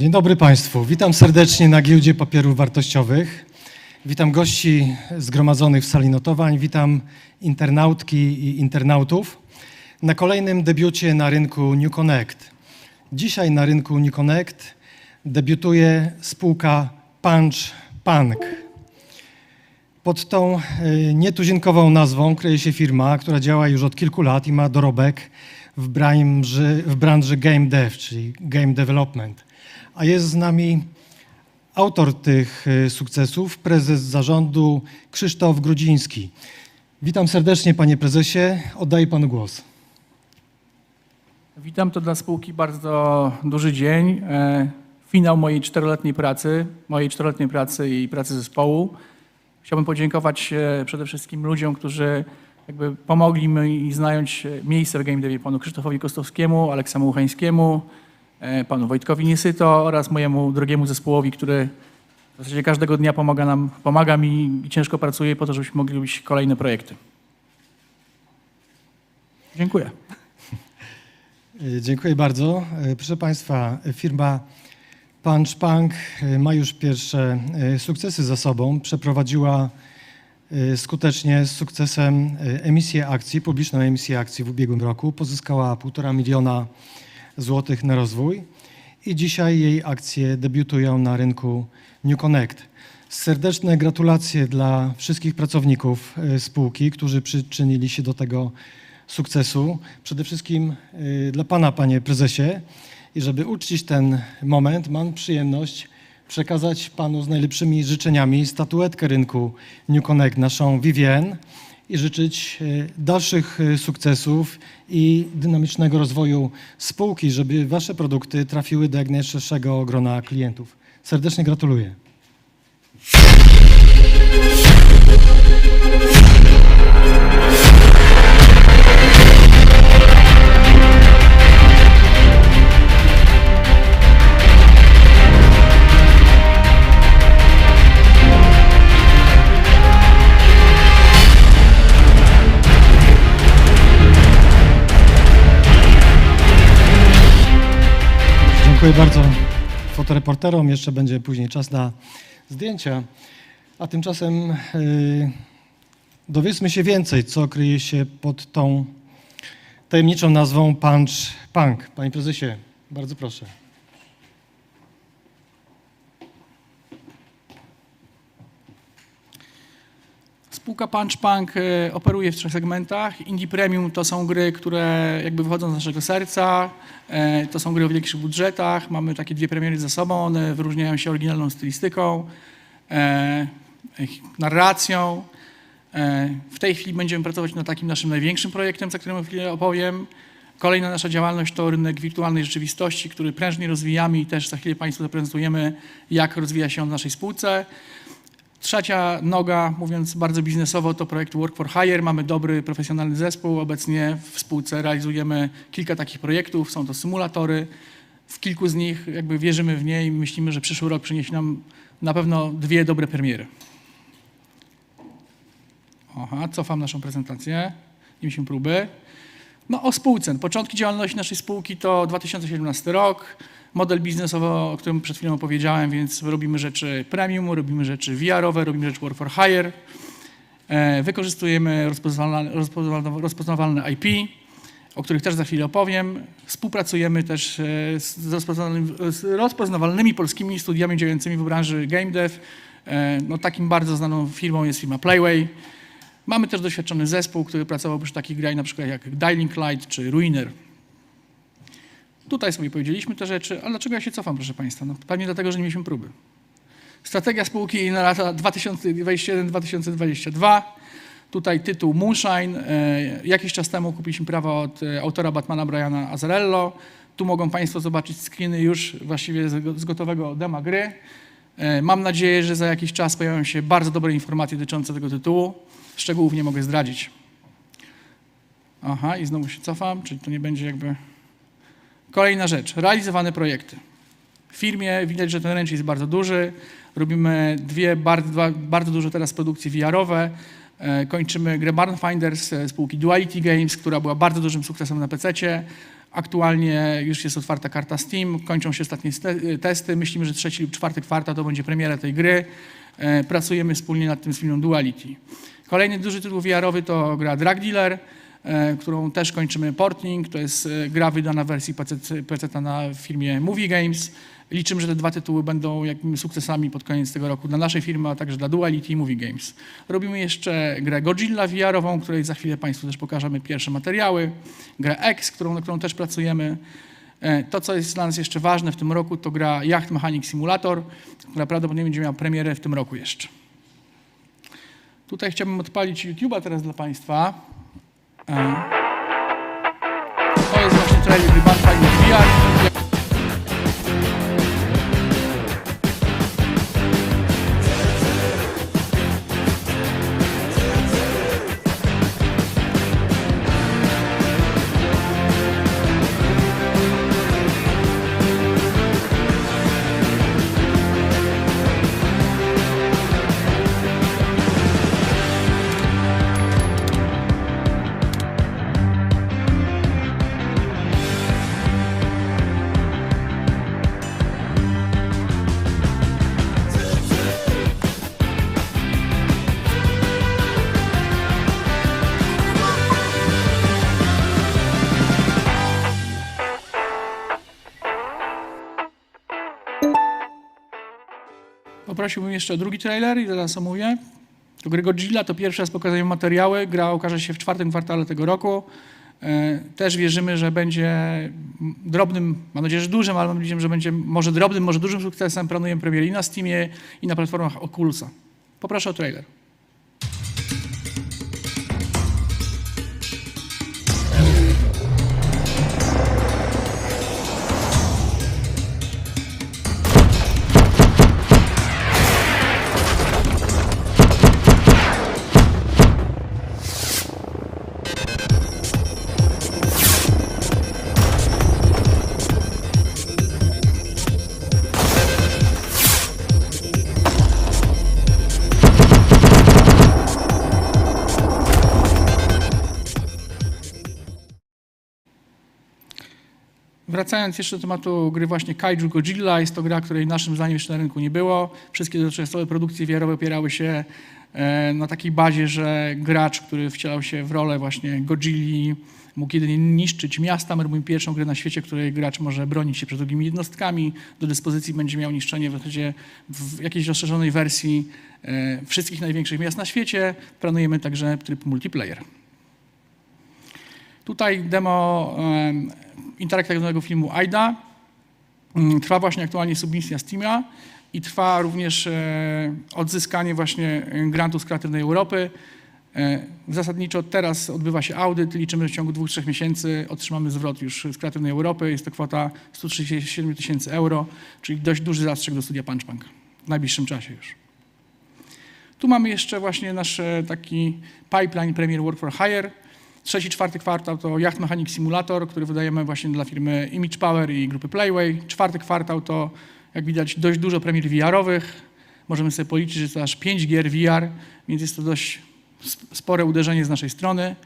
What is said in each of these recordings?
Dzień dobry Państwu. Witam serdecznie na Giełdzie Papierów Wartościowych. Witam gości zgromadzonych w sali notowań. Witam internautki i internautów na kolejnym debiucie na rynku New Connect. Dzisiaj na rynku New Connect debiutuje spółka Punch Punk. Pod tą y, nietuzinkową nazwą kryje się firma, która działa już od kilku lat i ma dorobek w branży, w branży game dev, czyli game development. A jest z nami autor tych y, sukcesów, prezes zarządu Krzysztof Grudziński. Witam serdecznie, panie prezesie. Oddaję panu głos. Witam, to dla spółki bardzo duży dzień. E, Finał mojej czteroletniej pracy, mojej czteroletniej pracy i pracy zespołu. Chciałbym podziękować e, przede wszystkim ludziom, którzy jakby pomogli mi znająć e, miejsce w Game Devie, panu Krzysztofowi Kostowskiemu, Aleksemu Uchańskiemu, e, panu Wojtkowi Niesyto oraz mojemu drogiemu zespołowi, który w zasadzie każdego dnia pomaga nam, pomaga mi i ciężko pracuje po to, żebyśmy mogli robić kolejne projekty. Dziękuję. Dziękuję bardzo. Y, Proszę Państwa, firma Punch Punk y, ma już pierwsze sukcesy za sobą. Przeprowadziła skutecznie z sukcesem emisję akcji, publiczną emisję akcji w ubiegłym roku. Pozyskała 1,5 miliona złotych na rozwój i dzisiaj jej akcje debiutują na rynku New Connect. Serdeczne gratulacje dla wszystkich pracowników y, spółki, którzy przyczynili się do tego sukcesu. Przede wszystkim y, dla Pana, Panie Prezesie. I żeby uczcić ten moment, mam przyjemność przekazać Panu z najlepszymi życzeniami statuetkę rynku New Connect, naszą Vivien i życzyć y, dalszych y, sukcesów i dynamicznego rozwoju spółki, żeby Wasze produkty trafiły do jak najszerszego grona klientów. Serdecznie gratuluję. Dziękuję bardzo fotoreporterom. Jeszcze będzie później czas na zdjęcia. A tymczasem yy, dowiedzmy się więcej, co kryje się pod tą tajemniczą nazwą Punch Punk. Panie prezesie, bardzo proszę. Spółka Punch Punk e, operuje w trzech segmentach. Indie Premium to są gry, które jakby wychodzą z naszego serca. E, To są gry o większych budżetach. Mamy takie dwie premiery za sobą. One wyróżniają się oryginalną stylistyką, e, narracją. W tej chwili będziemy pracować nad takim naszym największym projektem, za którym chwilę opowiem. Kolejna nasza działalność to rynek wirtualnej rzeczywistości, który prężnie rozwijamy i też za chwilę Państwu zaprezentujemy, jak rozwija się on w naszej spółce. Trzecia noga, mówiąc bardzo biznesowo, to projekt Work for Hire. Mamy dobry, profesjonalny zespół. Obecnie w spółce realizujemy kilka takich projektów. Są to symulatory. W kilku z nich jakby wierzymy w nie i myślimy, że przyszły rok przyniesie nam na pewno dwie dobre premiery. Aha, cofam naszą prezentację. Nie mieliśmy próby. No o spółce. Początki działalności naszej spółki to 2017 rok. Model biznesowy, o którym przed chwilą opowiedziałem, więc robimy rzeczy premium, robimy rzeczy VR-owe, robimy rzeczy work for hire. E, Wykorzystujemy rozpoznawalne, rozpoznawalne, IP, o których też za chwilę opowiem. Współpracujemy też e, z rozpoznawalnymi, z rozpoznawalnymi polskimi studiami działającymi w branży game dev. E, No, takim bardzo znaną firmą jest firma Playway. Mamy też doświadczony zespół, który pracował przy takich grach na przykład jak Dying Light czy Ruiner. Tutaj sobie powiedzieliśmy te rzeczy, ale dlaczego ja się cofam, proszę Państwa? No, pewnie dlatego, że nie mieliśmy próby. Strategia spółki na lata 2021-2022. Tutaj tytuł Moonshine. E, Jakiś czas temu kupiliśmy prawa od e, autora Batmana Briana Azarello. Tu mogą Państwo zobaczyć screeny już właściwie z gotowego dema gry. E, Mam nadzieję, że za jakiś czas pojawią się bardzo dobre informacje dotyczące tego tytułu. Szczegółów nie mogę zdradzić. Aha, i znowu się cofam, czyli to nie będzie jakby... Kolejna rzecz, realizowane projekty. W firmie widać, że ten ręcznik jest bardzo duży. Robimy dwie bardzo, bardzo duże teraz produkcje VR-owe. E, Kończymy grę Barn Finders e, spółki Duality Games, która była bardzo dużym sukcesem na PC. Aktualnie już jest otwarta karta Steam, kończą się ostatnie ste- testy. Myślimy, że trzeci lub czwarty kwartał to będzie premiera tej gry. E, Pracujemy wspólnie nad tym z firmą Duality. Kolejny duży tytuł VR-owy to gra Drug Dealer, e, którą też kończymy porting. To jest e, gra wydana w wersji PC, PC na firmie Movie Games. Liczymy, że te dwa tytuły będą jakimiś sukcesami pod koniec tego roku dla naszej firmy, a także dla Duality i Movie Games. Robimy jeszcze grę Godzilla VR-ową, której za chwilę Państwu też pokażemy pierwsze materiały. Grę X, którą, na którą też pracujemy. E, To, co jest dla nas jeszcze ważne w tym roku, to gra Yacht Mechanic Simulator, która prawdopodobnie będzie miała premierę w tym roku jeszcze. Tutaj chciałbym odpalić YouTube'a teraz dla Państwa. To jest właśnie trailer gry Bandfire VR. Poprosiłbym jeszcze o drugi trailer i zaraz omówię. To gry to pierwszy raz pokazuję materiały. Gra ukaże się w czwartym kwartale tego roku. E, Też wierzymy, że będzie drobnym, mam nadzieję, że dużym, ale mam nadzieję, że będzie może drobnym, może dużym sukcesem. Planujemy premierę i na Steamie, i na platformach Oculusa. Poproszę o trailer. Wracając jeszcze do tematu gry właśnie Kaiju Godzilla, jest to gra, której naszym zdaniem jeszcze na rynku nie było. Wszystkie dotychczasowe produkcje VR opierały się e, na takiej bazie, że gracz, który wcielał się w rolę właśnie Godzilli, mógł jedynie niszczyć miasta. My robimy pierwszą grę na świecie, w której gracz może bronić się przed drugimi jednostkami. Do dyspozycji będzie miał niszczenie w zasadzie w jakiejś rozszerzonej wersji e, wszystkich największych miast na świecie. Planujemy także tryb multiplayer. Tutaj demo em, interaktywnego filmu AIDA. Mm, Trwa właśnie aktualnie submisja Steam'a i trwa również e, odzyskanie właśnie grantu z Kreatywnej Europy. E, Zasadniczo teraz odbywa się audyt. Liczymy, że w ciągu dwóch, trzech miesięcy otrzymamy zwrot już z Kreatywnej Europy. Jest to kwota 137 tysięcy euro, czyli dość duży zastrzyk do studia Punchbank w najbliższym czasie już. Tu mamy jeszcze właśnie nasz taki pipeline Premier Work for Hire. Trzeci, czwarty kwartał to Yacht Mechanic Simulator, który wydajemy właśnie dla firmy Image Power i grupy Playway. Czwarty kwartał to, jak widać, dość dużo premier VR-owych. Możemy sobie policzyć, że to aż 5 gier VR, więc jest to dość sp- spore uderzenie z naszej strony.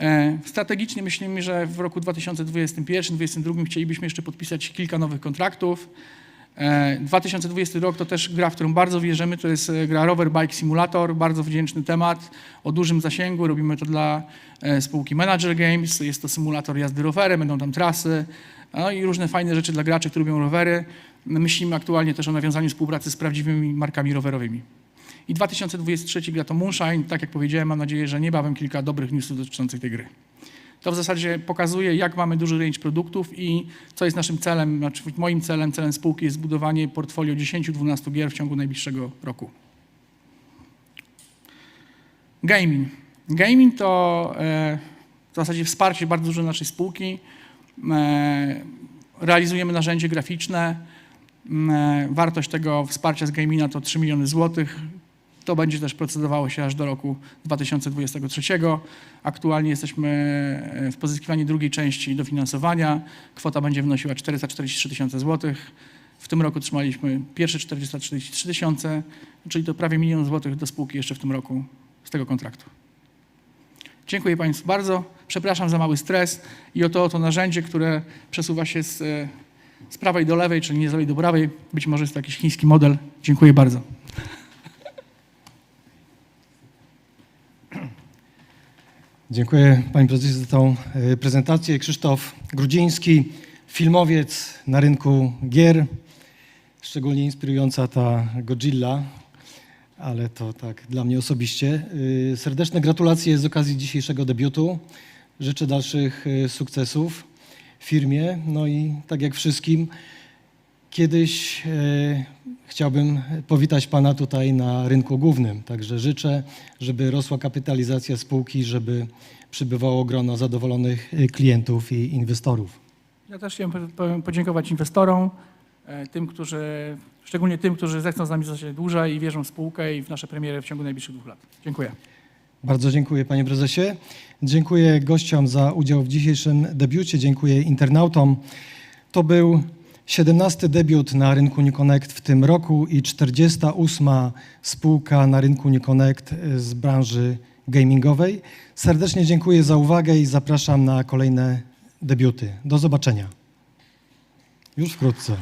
E, Strategicznie myślimy, że w roku 2021-2022 chcielibyśmy jeszcze podpisać kilka nowych kontraktów. E, 2020 rok to też gra, w którą bardzo wierzymy. To jest e, gra Rover Bike Simulator, bardzo wdzięczny temat, o dużym zasięgu. Robimy to dla e, spółki Manager Games. Jest to symulator jazdy rowerem, będą tam trasy no i różne fajne rzeczy dla graczy, którzy lubią rowery. Myślimy aktualnie też o nawiązaniu współpracy z prawdziwymi markami rowerowymi. I 2023 gra to Moonshine. Tak jak powiedziałem, mam nadzieję, że niebawem kilka dobrych newsów dotyczących tej gry. To w zasadzie pokazuje, jak mamy duży range produktów i co jest naszym celem, znaczy moim celem, celem spółki jest zbudowanie portfolio 10-12 gier w ciągu najbliższego roku. Gaming. Gaming to e, w zasadzie wsparcie bardzo duże naszej spółki. E, realizujemy narzędzie graficzne. E, wartość tego wsparcia z gaminga to 3 miliony złotych. To będzie też procedowało się aż do roku 2023. Aktualnie jesteśmy e, w pozyskiwaniu drugiej części dofinansowania. Kwota będzie wynosiła 443 tysiące złotych. W tym roku trzymaliśmy pierwsze 443 tysiące, czyli to prawie milion złotych do spółki jeszcze w tym roku z tego kontraktu. Dziękuję Państwu bardzo. Przepraszam za mały stres i oto oto narzędzie, które przesuwa się z, e, z prawej do lewej, czyli nie z lewej do prawej. Być może jest to jakiś chiński model. Dziękuję bardzo. Dziękuję Panie Prezesie za tą e, prezentację. Krzysztof Grudziński, filmowiec na rynku gier. Szczególnie inspirująca ta Godzilla, ale to tak dla mnie osobiście. E, Serdeczne gratulacje z okazji dzisiejszego debiutu. Życzę dalszych e, sukcesów firmie. No i tak jak wszystkim, kiedyś chciałbym powitać Pana tutaj na rynku głównym. Także życzę, żeby rosła kapitalizacja spółki, żeby przybywało grono zadowolonych e, klientów i inwestorów. Ja też chciałem po- po- podziękować inwestorom, e, tym, którzy, szczególnie tym, którzy zechcą z nami zostać dłużej i wierzą w spółkę i w nasze premiery w ciągu najbliższych dwóch lat. Dziękuję. Bardzo dziękuję Panie Prezesie. Dziękuję gościom za udział w dzisiejszym debiucie. Dziękuję internautom. To był 17 debiut na rynku New Connect w tym roku i 48 spółka na rynku New Connect z branży gamingowej. Serdecznie dziękuję za uwagę i zapraszam na kolejne debiuty. Do zobaczenia. Już wkrótce.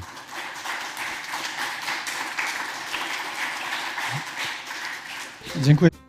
Dziękuję.